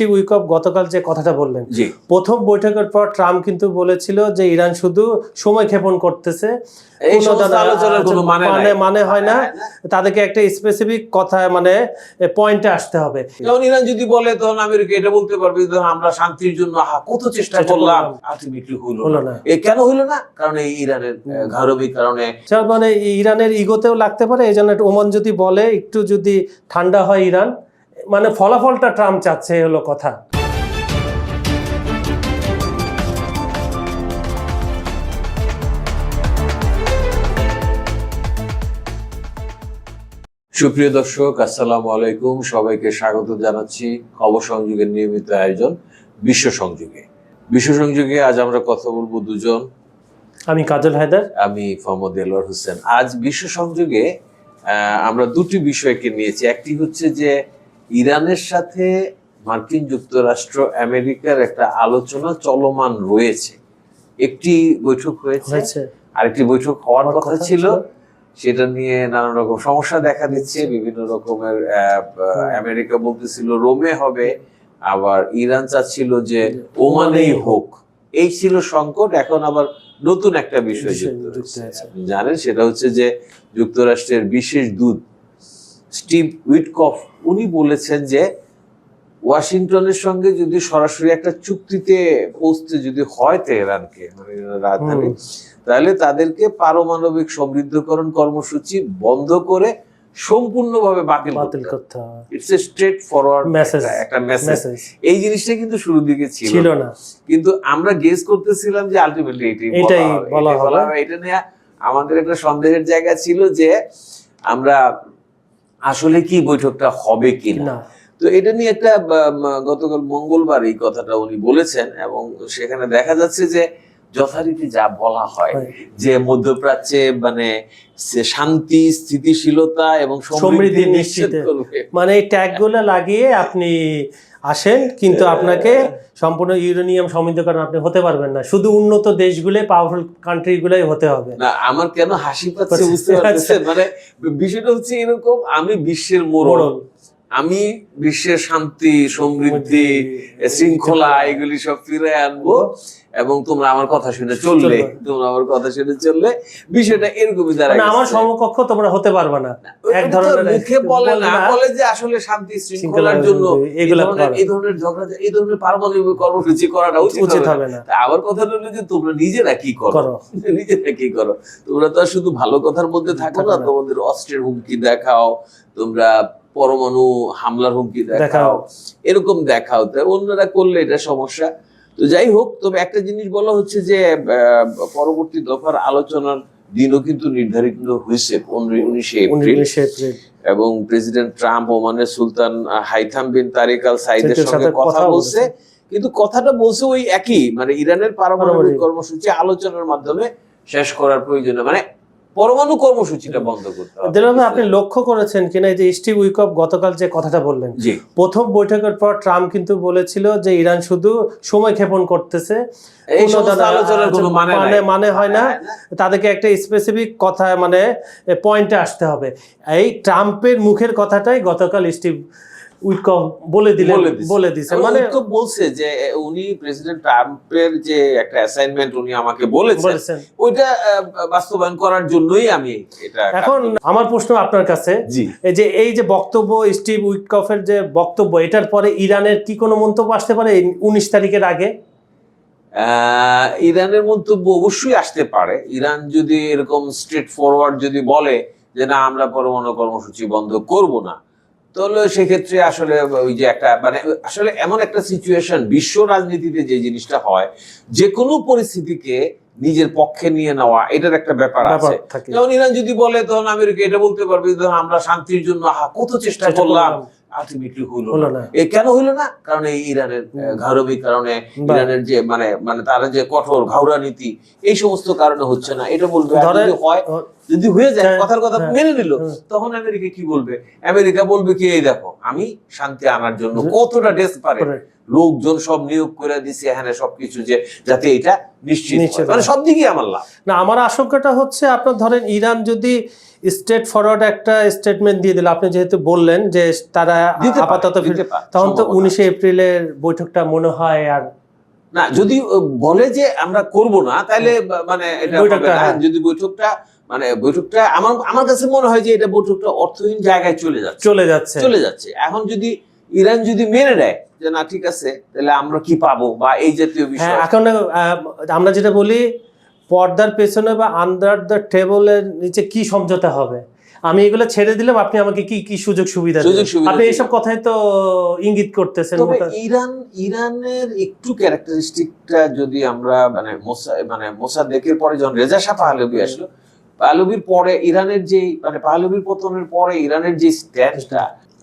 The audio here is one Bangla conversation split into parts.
স্টিভ উইকপ গতকাল যে কথাটা বললেন। প্রথম বৈঠকের পর ট্রাম্প কিন্তু বলেছিল যে ইরান শুধু সময় ক্ষেপণ করতেছে। মানে মানে মানে হয় না। তাদেরকে একটা স্পেসিফিক কথা মানে পয়েন্টে আসতে হবে। যেমন ইরান যদি বলে তখন আমেরিকা এটা বলতে পারবে ধরুন আমরা শান্তির জন্য কত চেষ্টা করলাম। আলটিমেটলি হলো না। এ কেন হলো না? কারণ এই ইরানের ঘারবি কারণে মানে ইরানের ইগোতেও লাগতে পারে। এই জন্য ওমান যদি বলে একটু যদি ঠান্ডা হয় ইরান মানে ফলাফলটা ট্রাম্প চাচ্ছে এই হলো কথা। সুপ্রিয় দর্শক আসসালামু আলাইকুম। সবাইকে স্বাগত জানাচ্ছি খবর সংযোগের নিয়মিত আয়োজন বিশ্ব সংযোগে। বিশ্ব সংযোগে আজ আমরা কথা বলব দুজন। আমি কাজল হায়দার। আমি ফহমদ এলওয়ার হোসেন। আজ বিশ্ব সংযোগে আহ, আমরা দুটি বিষয়কে নিয়েছি। একটি হচ্ছে যে ইরানের সাথে মার্কিন যুক্তরাষ্ট্র আমেরিকার একটা আলোচনা চলমান রয়েছে। একটি বৈঠক হয়েছে। আরেকটি বৈঠক হওয়ার কথা ছিল। সেটা নিয়ে নানান রকম সমস্যা দেখা দিচ্ছে। বিভিন্ন রকমের আমেরিকা বলতেছিল রোমে হবে। আবার ইরান চাচ্ছিল যে ওমানেই হোক। এই ছিল সংকট। এখন আবার নতুন একটা বিষয় যুক্ত জানেন সেটা হচ্ছে যে যুক্তরাষ্ট্রের বিশেষ দূত স্টিভ উইটকফ উনি বলেছেন যে ওয়াশিংটনের সঙ্গে যদি সরাসরি একটা চুক্তিতে পৌঁছতে যদি হয় তেহরানকে মানে রাজধানী তাহলে তাদেরকে পারমাণবিক সমৃদ্ধকরণ কর্মসূচি বন্ধ করে সম্পূর্ণভাবে বাতিল বাতিল করতে হবে it's a straightforward message একটা মেসেজ এই জিনিসটা কিন্তু শুরুর দিকে ছিল না। কিন্তু আমরা গেস করতেছিলাম যে আলটিমেটলি এটাই এটাই বলা হবে। এটা নিয়ে আমাদের একটা সন্দেহের জায়গা ছিল যে আমরা আসলে কি বৈঠকটা হবে কি না। তো এটা নিয়ে একটা গতকাল মঙ্গলবার এই কথাটা উনি বলেছেন এবং সেখানে দেখা যাচ্ছে যে যথারীতি যা বলা হয়। যে মধ্যপ্রাচ্যে মানে শান্তি স্থিতিশীলতা এবং সমৃদ্ধি নিশ্চিত করবে। মানে এই ট্যাগগুলো লাগিয়ে আপনি আসেন কিন্তু আপনাকে সম্পূর্ণ ইউরেনিয়াম সমৃদ্ধ কারণ আপনি হতে পারবেন না। শুধু উন্নত দেশগুলোই পাওয়ারফুল কান্ট্রি কান্ট্রিগুলোই হতে হবে। না আমার কেন হাসি পাচ্ছে আচ্ছা, বুঝতে পারছেন? মানে বিষয়টা হচ্ছে এরকম আমি বিশ্বের মোড়ল। আমি বিশ্বের শান্তি সমৃদ্ধি শৃঙ্খলা এগুলি সব ফিরে আনব। এবং তোমরা আমার কথা শুনে চললে। তোমরা আমার কথা শুনে চললে। বিষয়টা এরকমই দ্বারা মানে আমার সমকক্ষ তোমরা হতে পারবে না। এক ধরনের মুখে বলে না বলে যে আসলে শান্তি শৃঙ্খলার জন্য এই ধরনের ঝগড়া এই ধরনের পারমাণবিক কর্মসূচি করাটা উচিত হবে না। আবার কথা হলো যে তোমরা নিজেরা কি করো? নিজেরা কি করো? তোমরা তো আর শুধু ভালো কথার মধ্যে থাকো না তোমাদের অস্ত্রের হুমকি দেখাও তোমরা পরমাণু হামলার হুমকি দেখাও। এরকম দেখাও। তা অন্যরা করলে এটা সমস্যা। তো যাই হোক তবে একটা জিনিস বলা হচ্ছে যে পরবর্তী দফার আলোচনার দিনও কিন্তু নির্ধারিত হয়েছে পনেরোই উনিশে এপ্রিল। এবং প্রেসিডেন্ট ট্রাম্প ওমানের সুলতান আহ, হাইথাম বিন তারিক আল সাইদের সঙ্গে কথা বলছে। কিন্তু কথাটা বলছে ওই একই মানে ইরানের পারমাণবিক। কর্মসূচি আলোচনার মাধ্যমে শেষ করার প্রয়োজন মানে পরমাণু কর্মসূচিটা বন্ধ করতে হবে। দিলাম আপনি লক্ষ্য করেছেন কিনা এই যে স্টিভ উইকপ গতকাল যে কথাটা বললেন? প্রথম বৈঠকের পর ট্রাম্প কিন্তু বলেছিল যে ইরান শুধু সময় ক্ষেপণ করতেছে। এই আলোচনার কোনো মানে মানে মানে হয় না। তাদেরকে একটা স্পেসিফিক কথা মানে পয়েন্টে আসতে হবে। এই ট্রাম্পের মুখের কথাটাই গতকাল স্টিভ বলে দিলেন বলে দিছে। মানে বলছে যে উনি প্রেসিডেন্ট ট্রাম্পের যে একটা অ্যাসাইনমেন্ট উনি আমাকে বলেছেন ওইটা বাস্তবায়ন করার জন্যই আমি এটা এখন আমার প্রশ্ন আপনার কাছে এই যে এই যে বক্তব্য স্টিভ উইকফের যে বক্তব্য এটার পরে ইরানের কি কোনো মন্তব্য আসতে পারে উনিশ তারিখের আগে? ইরানের মন্তব্য অবশ্যই আসতে পারে। ইরান যদি এরকম স্ট্রেট ফরওয়ার্ড যদি বলে যে না আমরা পরমাণু কর্মসূচি বন্ধ করব না তাহলে সেক্ষেত্রে আসলে ওই যে একটা মানে আসলে এমন একটা সিচুয়েশন বিশ্ব রাজনীতিতে যে জিনিসটা হয় যে কোনো পরিস্থিতিকে নিজের পক্ষে নিয়ে নেওয়া এটার একটা ব্যাপার আছে। যেমন ইরান যদি বলে তখন আমেরিকা এটা বলতে পারবে যে আমরা শান্তির জন্য কত চেষ্টা করলাম, আলটিমেটলি হলো হলো না। এ কেন হইল না? কারণ এই ইরানের কারণে ইরানের যে মানে মানে তারা যে কঠোর ঘাউরা নীতি এই সমস্ত কারণে হচ্ছে না। এটা বলবে যদি হয় যদি হয়ে যায় হ্যাঁ, কথার কথা হ্যাঁ, মেনে নিল হ্যাঁ। তখন আমেরিকা কি বলবে? আমেরিকা বলবে কি এই দেখো আমি শান্তি আনার জন্য কতটা Correct. লোকজন সব নিয়োগ করে দিছে এখানে সবকিছু যে যাতে এটা নিশ্চিত মানে। সব দিকেই আমার লাভ। না আমার আশঙ্কাটা হচ্ছে আপনার ধরেন ইরান যদি স্ট্রেট ফরওয়ার্ড একটা স্টেটমেন্ট দিয়ে দিল। আপনি যেহেতু বললেন যে তারা আপাতত তখন তো উনিশে এপ্রিলের বৈঠকটা মনে হয় আর না যদি বলে যে আমরা করব না তাহলে মানে বৈঠকটা, হ্যাঁ। যদি বৈঠকটা মানে বৈঠকটা আমার আমার কাছে মনে হয় যে এটা বৈঠকটা অর্থহীন জায়গায় চলে যাচ্ছে। চলে যাচ্ছে। চলে যাচ্ছে। এখন যদি ইরান যদি মেনে নেয় যে না ঠিক আছে তাহলে আমরা কি পাবো? বা এই জাতীয় হ্যাঁ বিষয় এখন আমরা যেটা বলি পর্দার পেছনে বা আন্ডার দ্য টেবলের নিচে কি সমঝোতা হবে আমি এগুলো ছেড়ে দিলাম আপনি আমাকে কি কি সুযোগ সুবিধা আপনি। এইসব কথাই তো ইঙ্গিত করতেছেন ইরান ইরানের একটু ক্যারেক্টারিস্টিকটা যদি আমরা মানে মোসা মানে মোসাদ্দেকের পরে যখন রেজা শাহ পাহলবি আসলো পাহলবির পরে ইরানের যে মানে পাহলবির পতনের পরে ইরানের যে স্ট্যান্ডটা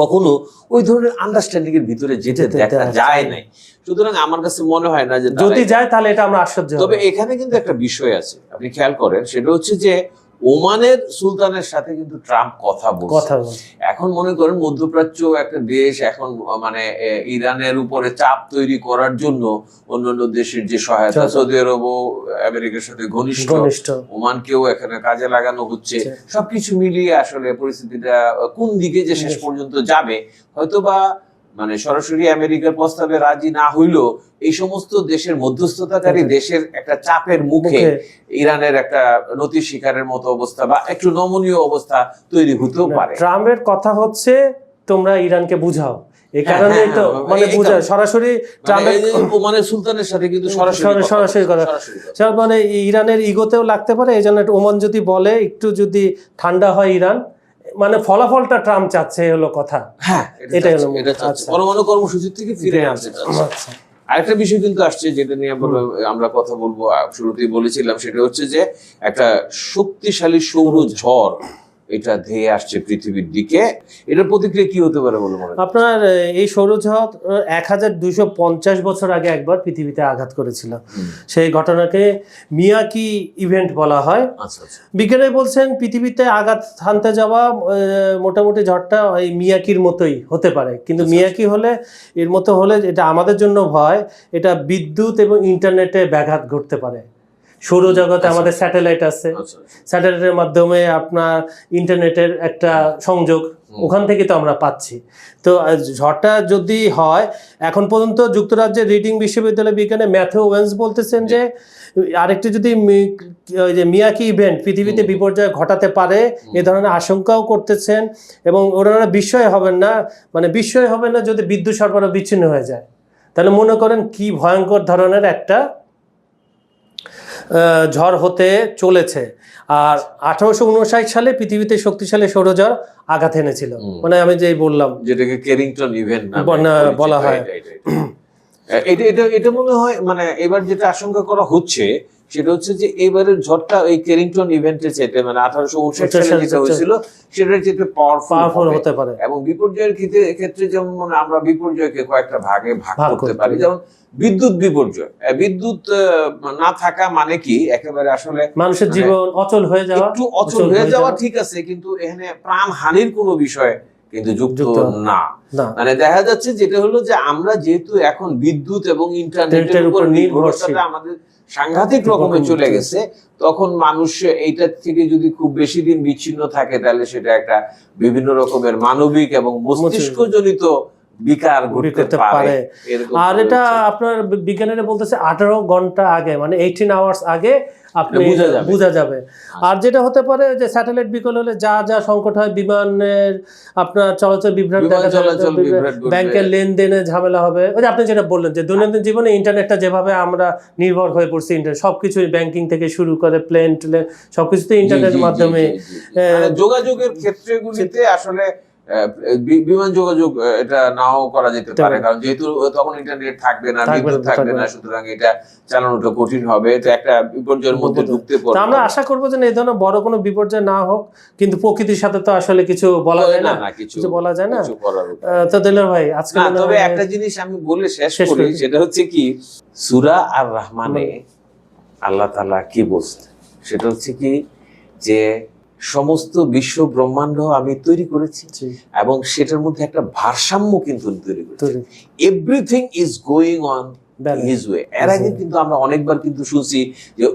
কখনো ওই ধরনের আন্ডারস্ট্যান্ডিং এর ভিতরে যেতে দেখা যায় নাই সুতরাং আমার কাছে মনে হয় না যে যদি যায় তাহলে এটা আমরা আশ্চর্য। তবে এখানে কিন্তু একটা বিষয় আছে আপনি খেয়াল করেন সেটা হচ্ছে যে ওমানের সুলতানের সাথে কিন্তু ট্রাম্প কথা বলছে। বল এখন মনে করেন মধ্যপ্রাচ্য একটা দেশ এখন মানে ইরানের উপরে চাপ তৈরি করার জন্য অন্যান্য দেশের যে সহায়তা। সৌদি আরব ও আমেরিকার সাথে ঘনিষ্ঠ। ওমানকেও এখানে কাজে লাগানো হচ্ছে। হচ্ছে। সবকিছু মিলিয়ে আসলে পরিস্থিতিটা কোন দিকে যে শেষ পর্যন্ত যাবে হয়তোবা মানে সরাসরি আমেরিকার প্রস্তাবে রাজি না হইলেও এই সমস্ত দেশের মধ্যস্থতাকারী দেশের একটা চাপের মুখে ইরানের একটা নতি শিকারের মতো অবস্থা বা একটু নমনীয় অবস্থা তৈরি হতেও পারে। ট্রাম্পের কথা হচ্ছে তোমরা ইরানকে বুঝাও। এই হ্যাঁ, হ্যাঁ, তো হ্যাঁ, মানে কারণে। সরাসরি মানে এই যে ওমানের সুলতানের সাথে কিন্তু সরাসরি সরাসরি- কথা সরাসরি। সরাসরি মানে ইরানের ইগোতেও লাগতে পারে এই জন্য ওমান যদি বলে একটু যদি ঠান্ডা হয় ইরান মানে ফলাফলটা ট্রাম্প চাচ্ছে হলো কথা। হ্যাঁ এটাই এটা হলো এটা আচ্ছা। পরমাণু কর্মসূচি থেকে ফিরে আনতে চাচ্ছে। আচ্ছা। আরেকটা বিষয় কিন্তু আসছে যেটা নিয়ে আমরা আমরা কথা বলব আহ, শুরুতেই বলেছিলাম সেটা হচ্ছে যে একটা শক্তিশালী সৌর ঝড় এটা ধেয়ে আসছে পৃথিবীর দিকে। এটার প্রতিক্রিয়া কি হতে পারে বলে মনে আপনার এই সৌরঝড় এক হাজার দুইশো পঞ্চাশ বছর আগে একবার পৃথিবীতে আঘাত করেছিল। সেই ঘটনাকে মিয়াকি ইভেন্ট বলা হয়। আচ্ছা আচ্ছা। বিজ্ঞানী বলছেন পৃথিবীতে আঘাত হানতে যাওয়া মোটামুটি ঝড়টা ওই মিয়াকির মতোই হতে পারে। কিন্তু আচ্ছা, মিয়াকি হলে এর মতো হলে এটা আমাদের জন্য ভয় এটা বিদ্যুৎ এবং ইন্টারনেটে ব্যাঘাত ঘটতে পারে। সৌরজগতে আচ্ছা। আমাদের স্যাটেলাইট আছে। আচ্ছা স্যাটেলাইটের মাধ্যমে আপনার ইন্টারনেটের একটা সংযোগ ওখান থেকে তো আমরা পাচ্ছি। তো ঝড়টা যদি হয় এখন পর্যন্ত যুক্তরাজ্যের রিডিং বিশ্ববিদ্যালয় বিজ্ঞানে ম্যাথিউ ওয়েন্স বলতেছেন যে আরেকটি যদি ওই যে মিয়াকি ইভেন্ট পৃথিবীতে বিপর্যয় ঘটাতে পারে এ ধরনের আশঙ্কাও করতেছেন এবং ওনারা বিস্ময় হবেন না মানে বিস্ময় হবে না যদি বিদ্যুৎ সরবরাহ বিচ্ছিন্ন হয়ে যায়। তাহলে মনে করেন কি ভয়ঙ্কর ধরনের একটা ঝড় হতে চলেছে। আর আঠারোশো উনষাট সালে পৃথিবীতে শক্তিশালী সৌরঝড় আঘাত এনেছিল। মানে আমি যেই বললাম। যেটাকে কেরিংটন ইভেন্ট বলা হয়। এটা এটা এটা মনে হয় মানে এবার যেটা আশঙ্কা করা হচ্ছে সেটা হচ্ছে যে এবারের ঝড়টা এই কেরিংটন ইভেন্টের চাইতে মানে আঠারোশো উনষাট সালে যেটা হয়েছিল সেটার চাইতে পাওয়ারফুল হতে পারে। এবং বিপর্যয়ের ক্ষেত্রে যেমন মানে আমরা বিপর্যয়কে কয়েকটা ভাগে ভাগ করতে পারি। যেমন বিদ্যুৎ বিপর্যয়। বিদ্যুৎ না থাকা মানে কি? একেবারে আসলে মানুষের মানে জীবন অচল হয়ে যাওয়া একটু অচল হয়ে যাওয়া ঠিক আছে কিন্তু এখানে প্রাণ হানির কোনো বিষয় কিন্তু যুক্ত না। মানে দেখা যাচ্ছে যেটা হলো যে আমরা যেহেতু এখন বিদ্যুৎ এবং ইন্টারনেটের উপর নির্ভরশীল। আমাদের সাংঘাতিক রকমে চলে চলে গেছে তখন মানুষ এইটার থেকে যদি খুব বেশি দিন বিচ্ছিন্ন থাকে তাহলে সেটা একটা বিভিন্ন রকমের মানবিক এবং মস্তিষ্কজনিত বিকার করতে পারে আর এটা আপনার বিজ্ঞানীরা বলতেছে আঠারো ঘণ্টা আগে মানে এইটিন আওয়ার্স আগে আপনি বোঝা যাবে। আর যেটা হতে পারে যে স্যাটেলাইট বিকল হলে যা যা সংকট হয় বিমানের আপনার চলাচল বিভ্রাট। ব্যাংকের লেনদেনে ঝামেলা হবে ওই যে আপনি যেটা বললেন যে দৈনন্দিন জীবনে ইন্টারনেটটা যেভাবে আমরা নির্ভর হয়ে পড়ছি ইন্টারনেট সবকিছু ব্যাংকিং থেকে শুরু করে প্লেন ট্রেন সবকিছুতে ইন্টারনেটের মাধ্যমে। মানে যোগাযোগের ক্ষেত্রগুলিতে আসলে বিমান যোগাযোগ এটা নাও করা যেতে পারে পারে। কারণ যেহেতু তখন ইন্টারনেট থাকবে না বিদ্যুৎ থাকবে না। সুতরাং এটা চালানোটা কঠিন হবে এটা একটা বিপর্যয়ের মধ্যে। ঢুকতে তা আমরা আশা করব যে এই ধরনের বড় কোনো বিপর্যয় না হোক কিন্তু প্রকৃতির সাথে তো আসলে কিছু বলা যায় না কিছু বলা যায় না তো দিলার ভাই আজকে তবে একটা জিনিস আমি বলে শেষ শেষ করি সেটা হচ্ছে কি সুরা আর রহমানে আল্লাহ তাআলা কি বলছেন সেটা হচ্ছে কি যে সমস্ত বিশ্ব ব্রহ্মাণ্ড আমি তৈরি করেছি এবং সেটার মধ্যে একটা ভারসাম্য কিন্তু তৈরি করেছি everything is going on. His way এর আগে কিন্তু আমরা অনেকবার কিন্তু শুনছি যে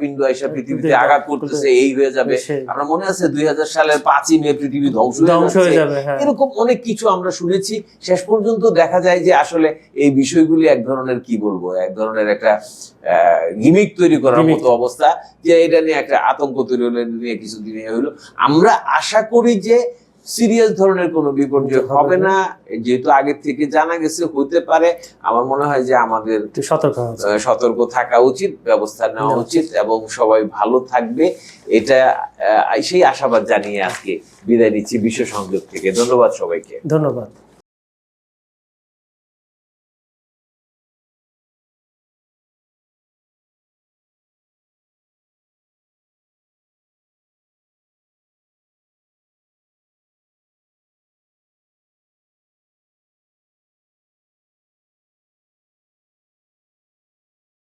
পিণ্ড এসে পৃথিবীতে আঘাত করতেছে এই হয়ে যাবে। আমরা মনে আছে দুই সালের পাঁচই মে পৃথিবী ধ্বংস হয়ে যাবে হ্যাঁ। এরকম অনেক কিছু আমরা শুনেছি। শেষ পর্যন্ত দেখা যায় যে আসলে এই বিষয়গুলি এক ধরনের কি বলব এক ধরনের একটা গিমিক তৈরি করার মতো অবস্থা যে এটা নিয়ে একটা আতঙ্ক তৈরি হলো নিয়ে কিছুদিন হলো। আমরা আশা করি যে সিরিয়াস ধরনের কোনো বিপর্যয় হবে না। যেহেতু আগে থেকে জানা গেছে হতে পারে। আমার মনে হয় যে আমাদের সতর্ক সতর্ক থাকা উচিত ব্যবস্থা নেওয়া নেওয়া উচিত এবং সবাই ভালো থাকবে। এটা সেই আশাবাদ জানিয়ে আজকে বিদায় নিচ্ছি বিশ্ব সংযোগ থেকে। ধন্যবাদ সবাইকে। ধন্যবাদ।